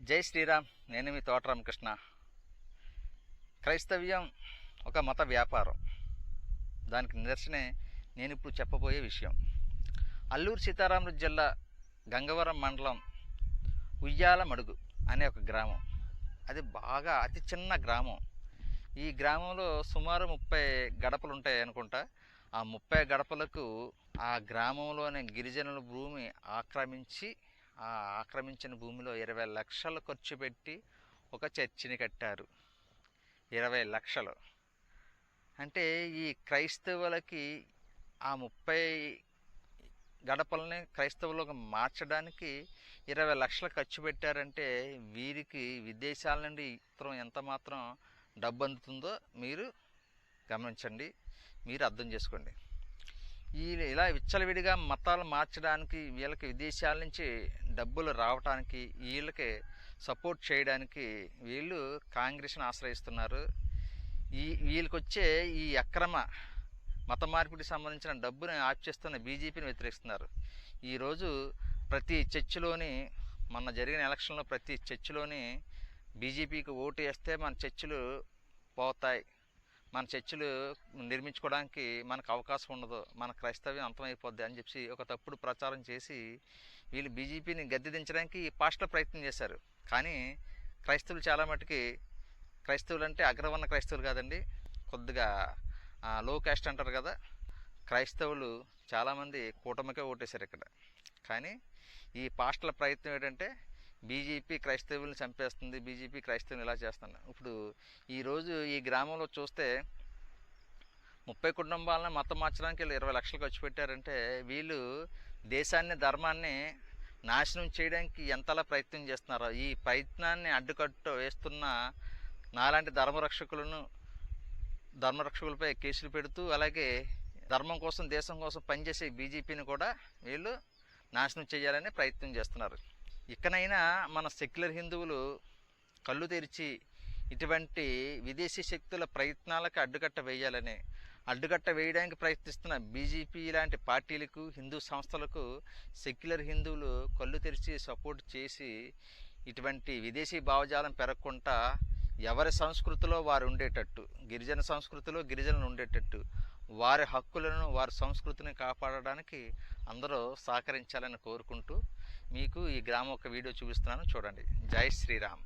జై శ్రీరామ్ నేను మీ తోట రామకృష్ణ. క్రైస్తవ్యం ఒక మత వ్యాపారం. దానికి నిదర్శనే నేను ఇప్పుడు చెప్పబోయే విషయం. అల్లూరు సీతారామరాజు జిల్లా గంగవరం మండలం ఉయ్యాల మడుగు అనే ఒక గ్రామం. అది బాగా అతి చిన్న గ్రామం. ఈ గ్రామంలో సుమారు ముప్పై గడపలు ఉంటాయి అనుకుంటా. ఆ ముప్పై గడపలకు ఆ గ్రామంలోని గిరిజనుల భూమి ఆక్రమించి ఆ ఆక్రమించిన భూమిలో ఇరవై లక్షలు ఖర్చు పెట్టి ఒక చర్చిని కట్టారు. ఇరవై లక్షలు. అంటే ఈ క్రైస్తవులకి ఆ ముప్పై గడపల్ని క్రైస్తవులకు మార్చడానికి ఇరవై లక్షలు ఖర్చు పెట్టారంటే వీరికి విదేశాల నుండి ఇతరం ఎంత మాత్రం డబ్బు అందుతుందో మీరు గమనించండి. మీరు అర్థం చేసుకోండి. ఈ ఇలా విచ్చలవిడిగా మతాలు మార్చడానికి వీళ్ళకి విదేశాల నుంచి డబ్బులు రావడానికి వీళ్ళకి సపోర్ట్ చేయడానికి వీళ్ళు కాంగ్రెస్ని ఆశ్రయిస్తున్నారు. ఈ వీళ్ళకి వచ్చే ఈ అక్రమ మత మార్పిడికి సంబంధించిన డబ్బుని ఆప్చేస్తున్న బీజేపీని వ్యతిరేకిస్తున్నారు. ఈరోజు ప్రతి చర్చిలోని మొన్న జరిగిన ఎలక్షన్లో ప్రతి చర్చిలోని బీజేపీకి ఓటు వేస్తే మన చర్చిలు పోతాయి. మన చర్చిలు నిర్మించుకోవడానికి మనకు అవకాశం ఉండదు. మన క్రైస్తవ్యం అంతమైపోద్ది అని చెప్పి ఒక తప్పుడు ప్రచారం చేసి వీళ్ళు బీజేపీని గద్దెదించడానికి ఈ పాస్టర్ ప్రయత్నం చేశారు. కానీ క్రైస్తవులు చాలా మటుకి క్రైస్తవులు అంటే అగ్రవర్ణ క్రైస్తవులు కాదండి. కొద్దిగా లో కాస్ట్ అంటారు కదా. క్రైస్తవులు చాలామంది కూటమికే ఓటేశారు ఇక్కడ. కానీ ఈ పాస్టర్ల ప్రయత్నం ఏంటంటే బీజేపీ క్రైస్తవుల్ని చంపేస్తుంది బీజేపీ క్రైస్తవులు ఇలా చేస్తుంది. ఇప్పుడు ఈరోజు ఈ గ్రామంలో చూస్తే ముప్పై కుటుంబాలను మతం మార్చడానికి వీళ్ళు ఇరవై లక్షలు ఖర్చు పెట్టారంటే వీళ్ళు దేశాన్ని ధర్మాన్ని నాశనం చేయడానికి ఎంతలా ప్రయత్నం చేస్తున్నారో? ఈ ప్రయత్నాన్ని అడ్డుకట్టు వేస్తున్న నాలాంటి ధర్మరక్షకులను ధర్మరక్షకులపై కేసులు పెడుతూ అలాగే ధర్మం కోసం దేశం కోసం పనిచేసే బీజేపీని కూడా వీళ్ళు నాశనం చేయాలని ప్రయత్నం చేస్తున్నారు. ఇకనైనా మన సెక్యులర్ హిందువులు కళ్ళు తెరిచి ఇటువంటి విదేశీ శక్తుల ప్రయత్నాలకు అడ్డుకట్ట వేయాలని అడ్డుకట్ట వేయడానికి ప్రయత్నిస్తున్న బీజేపీ లాంటి పార్టీలకు హిందూ సంస్థలకు సెక్యులర్ హిందువులు కళ్ళు తెరిచి సపోర్ట్ చేసి ఇటువంటి విదేశీ భావజాలం పెరగకుండా ఎవరి సంస్కృతిలో వారు ఉండేటట్టు గిరిజన సంస్కృతిలో గిరిజనులు ఉండేటట్టు వారి హక్కులను వారి సంస్కృతిని కాపాడడానికి అందరూ సహకరించాలని కోరుకుంటూ మీకు ఈ గ్రామం ఒక వీడియో చూపిస్తున్నాను. చూడండి. జై శ్రీరామ్.